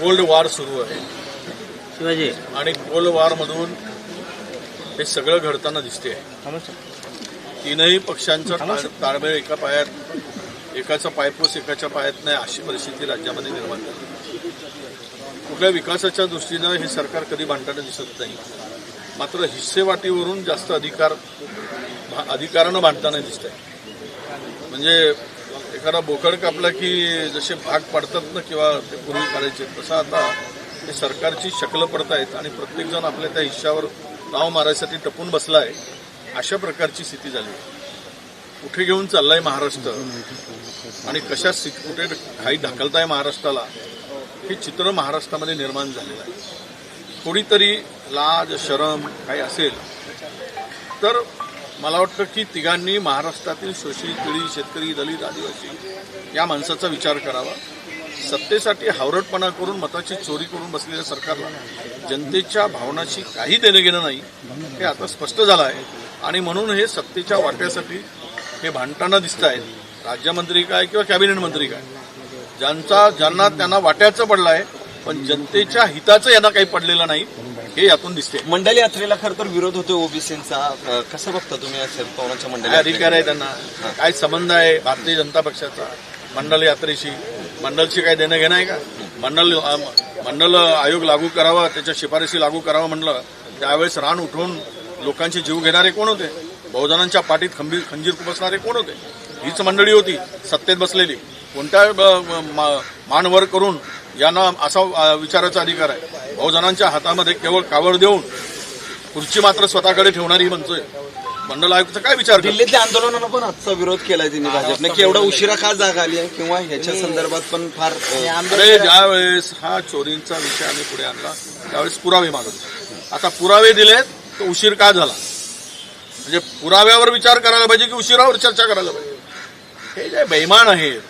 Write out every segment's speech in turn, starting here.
Cold war सुरू आहे. शिवाजी. आणि कोल्ड वॉरमधून हे सगळं घडताना दिसते. तीनही पक्षांचा ताळ- ताळमेळ एका पायात एकाचा पायपोस एकाच्या पायात नाही अशी परिस्थिती राज्यामध्ये निर्माण झाली. कुठल्या विकासाच्या दृष्टीनं हे सरकार कधी भांडताना दिसत नाही. मात्र हिस्सेवाटीवरून जास्त अधिकार अधिकारानं भांडताना दिसत आहे म्हणजे एखादा बोकड कापला की जसे भाग पडतात ना किंवा ते पूर्वी करायचे तसं आता हे सरकारची शकलं आहेत आणि प्रत्येकजण आपल्या त्या हिश्श्यावर नाव मारायसाठी टपून बसला आहे अशा प्रकारची स्थिती झाली. आहे. कुठे घेऊन चाललाय महाराष्ट्र? आणि कशा कुठे काही ढकलताय महाराष्ट्राला? हे चित्र महाराष्ट्रामध्ये निर्माण झालेलं आहे. थोडी तरी लाज शरम काही असेल तर मला वाटतं की तिघांनी महाराष्ट्रातील शोषित पिढी शेतकरी दलित आदिवासी या माणसाचा विचार करावा. सत्तेसाठी हावरटपणा करून मताची चोरी करून बसलेल्या सरकारला जनतेच्या भावनाशी काही देणं घेणं नाही हे आता स्पष्ट झालं आहे. आणि म्हणून हे सत्तेच्या वाट्यासाठी हे भांडताना दिसत आहेत. राज्यमंत्री काय किंवा कॅबिनेट मंत्री काय? ज्यांचा ज्यांना त्यांना वाट्याचं पडलं आहे पण जनतेच्या हिताचं यांना काही पडलेलं नाही. हे यातून दिसते मंडल यात्रेला खरं तर विरोध होतो ओबीसींचा. कसं बघता तुम्ही शरद पवारांच्या काय अधिकार? आहे त्यांना? काय संबंध आहे भारतीय जनता पक्षाचा? मंडल यात्रेशी? मंडलशी काय देणं घेणं आहे का? मंडल मंडल आयोग लागू करावा त्याच्या शिफारशी लागू करावा म्हणलं त्यावेळेस रान उठवून लोकांचे जीव घेणारे कोण होते? बहुजनांच्या पाठीत खंबीर खंजीर खुपसणारे कोण होते? हीच मंडळी होती सत्तेत बसलेली. कोणत्या मानवर करून यांना असा विचाराचा अधिकार आहे? बहुजनांच्या हातामध्ये केवळ कावड देऊन खुर्ची मात्र स्वतःकडे ठेवणारी म्हणतोय. मंडल आयुक्त काय विचार? दिल्लीतल्या आंदोलनाला पण आजचा विरोध केलाय त्यांनी भाजपने की एवढा उशिरा का जाग आली आहे? किंवा ह्याच्या संदर्भात पण फार अरे ज्यावेळेस हा चोरींचा विषय आम्ही पुढे आणला त्यावेळेस पुरावे मागत. आता पुरावे दिलेत तर उशीर का झाला? म्हणजे पुराव्यावर विचार करायला पाहिजे की उशिरावर चर्चा करायला पाहिजे? हे जे बैमान आहेत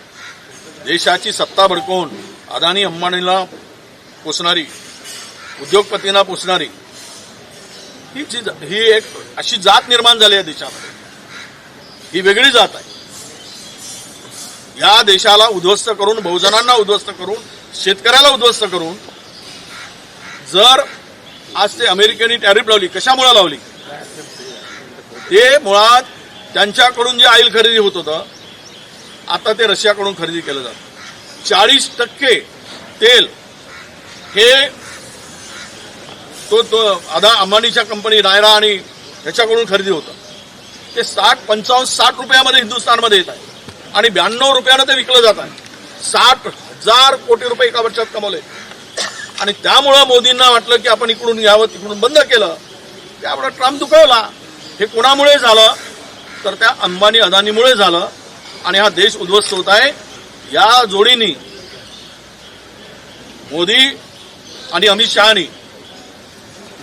देशाची सत्ता भडकवून अदानी अंबानीला पोचणारी उद्योगपतींना पुसणारी. ही जी ही एक अशी जात निर्माण झाली या देशामध्ये. ही वेगळी जात आहे. या देशाला उद्ध्वस्त करून बहुजनांना उद्ध्वस्त करून शेतकऱ्याला उद्ध्वस्त करून जर आज ते अमेरिकेने टॅरिफ लावली कशामुळे लावली? ते मुळात त्यांच्याकडून जे ऑइल खरेदी होत होतं आता ते रशियाकडून खरेदी केलं जातं. चाळीस टक्के तेल हे तो तो अदा अंबानीच्या कंपनी डायरा आणि ह्याच्याकडून खरेदी होतं. ते साठ पंचावन्न साठ रुपयामध्ये हिंदुस्थानमध्ये येत आहे. आणि ब्याण्णव रुपयानं ते विकलं जात आहे. साठ हजार कोटी रुपये एका वर्षात कमवले. आणि त्यामुळं मोदींना वाटलं की आपण इकडून घ्यावं तिकडून बंद केलं. त्यामुळे ट्रम्प दुखावला. हे कोणामुळे झालं? तर त्या अंबानी अदानीमुळे झालं. आणि हा देश उद्ध्वस्त होत आहे. या जोडीनी मोदी आणि अमित शहानी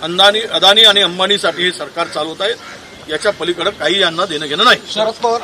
अंदानी अदानी आणि अंबानीसाठी हे सरकार चालवत आहेत याच्या पलीकडे काही यांना देणं घेणं नाही. शरद पवार.